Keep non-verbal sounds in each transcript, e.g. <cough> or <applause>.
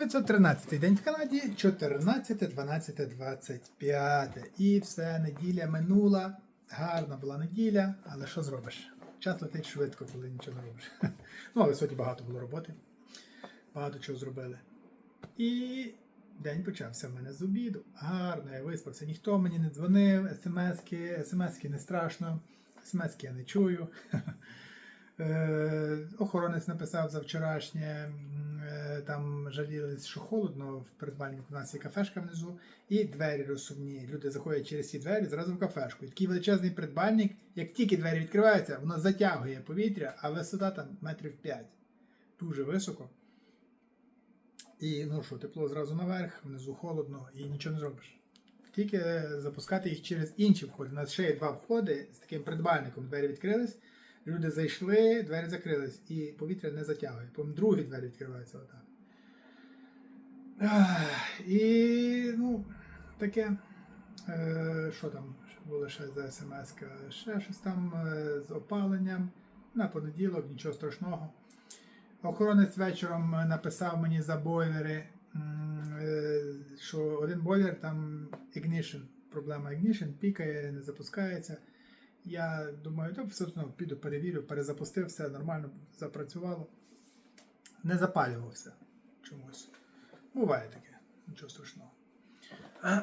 913 день в Канаді, 14, 12, 25. І все, неділя минула. Гарна була неділя, але що зробиш? Час летить швидко, коли нічого не робиш. <laughs> Ну, але сьогодні багато було роботи. Багато чого зробили. І день почався в мене з обіду. Гарно, я виспався. Ніхто мені не дзвонив, смски, смски не страшно, смски я не чую. <laughs> Е, Охоронець написав за вчорашнє, там жалілись, що холодно, в передбальнику у нас є кафешка внизу, і двері розсувні. Люди заходять через ці двері зразу в кафешку. І такий величезний придбальник, як тільки двері відкриваються, воно затягує повітря, а висота там метрів 5. Дуже високо. І ну що, тепло зразу наверх, внизу холодно і нічого не зробиш. Тільки запускати їх через інші входи. У нас ще є два входи з таким придбальником. Двері відкрились, люди зайшли, двері закрились, і повітря не затягує. Потім другі двері відкриваються отак. І ну, таке. Е, що там було ще за смс? Ще щось там е, з опаленням. На понеділок, нічого страшного. Охоронець вечором написав мені за бойлери, е, що один бойлер там ignition, проблема ignition, пікає, не запускається. Я думаю, то все одно піду перевірю, перезапустив, все нормально запрацювало. Не запалювався чомусь. Буває таке, нічого страшного. <clears throat>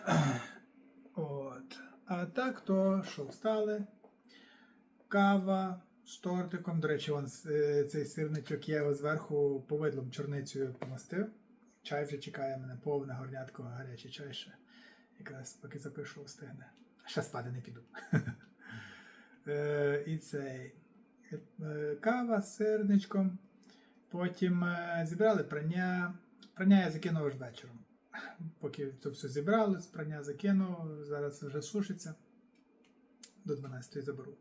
От. А так, то що встали? Кава з тортиком. До речі, вон е, цей сирничок я його зверху повидлом чорницею помастив. Чай вже чекає мене, повне горнятко, гарячий чай ще. Якраз поки запишу, встигне. Ще спати не піду. <laughs> Е, І цей е, кава з сирничком. Потім зібрали прання. Прання я закинув аж вечором. Поки це все зібрали, прання закинув, зараз вже сушиться. До 12 заберу.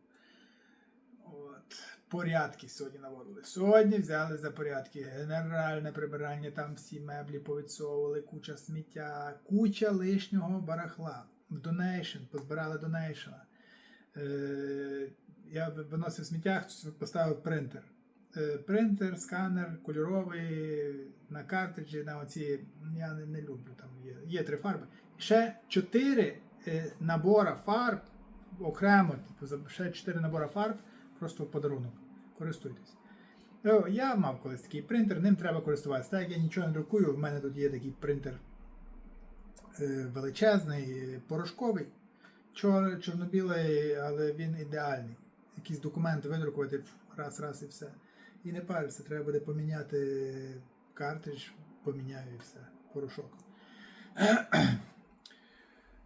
От. Порядки сьогодні наводили. Сьогодні взяли за порядки. Генеральне прибирання, там всі меблі повідсовували, куча сміття, куча лишнього барахла. В донейшн, позбирали донейшна. Е, я виносив сміття, поставив принтер. Е, принтер, сканер, кольоровий на картриджі, на оці. Я не, не люблю, там є, є три фарби. Ще чотири е, набора фарб окремо, типу, ще чотири набора фарб, просто в подарунок. Користуйтесь. Е, Я мав колись такий принтер, ним треба користуватися. Так як я нічого не друкую, в мене тут є такий принтер величезний, порошковий, чор, чорно-білий, але він ідеальний. Якісь документи видрукувати раз, раз і все. І не париться, треба буде поміняти картридж, поміняю і все. Порошок.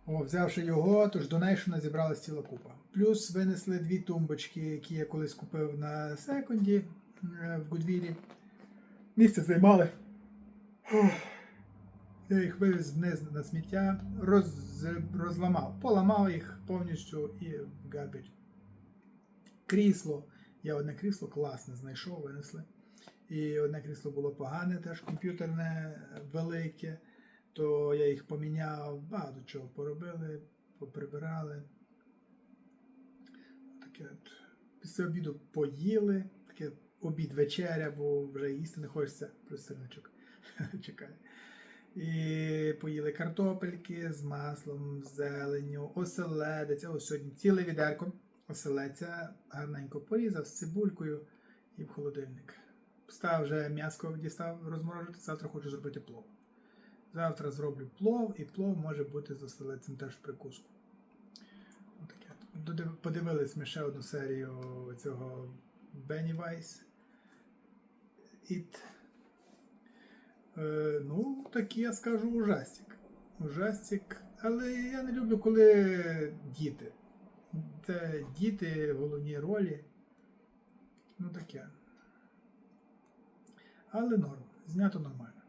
О, взявши його, тож донейшена зібралась ціла купа. Плюс винесли дві тумбочки, які я колись купив на секунді е, в Гудвілі. Місце займали. Я їх вивіз вниз на сміття, роз, розламав, поламав їх повністю і в garbage. Крісло. Я одне крісло класне знайшов, винесли. І одне крісло було погане, теж комп'ютерне, велике. То я їх поміняв, багато чого поробили, поприбирали. Таке от. Після обіду поїли, таке обід вечеря, бо вже їсти не хочеться, плюс сирничок <laughs> чекає. І поїли картопельки з маслом, з зеленню, оселедець. Ось сьогодні ціле відерко оселедця гарненько порізав з цибулькою і в холодильник. Став вже м'яско дістав розморожити, завтра хочу зробити плов. Завтра зроблю плов, і плов може бути з оселедцем теж в прикуску. Отаке. Подивились ми ще одну серію цього Бенні Вайс. It. Е, ну, такий я скажу ужастик. Ужастик. Але я не люблю, коли діти. Це діти в головній ролі. Ну таке. Але норм. Знято нормально.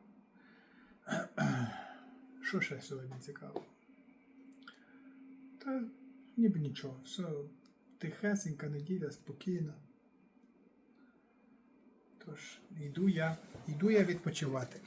<clears throat> Що ще сьогодні цікаво? Та ніби нічого. Все тихесенька неділя, спокійна. Тож, йду я, йду я відпочивати.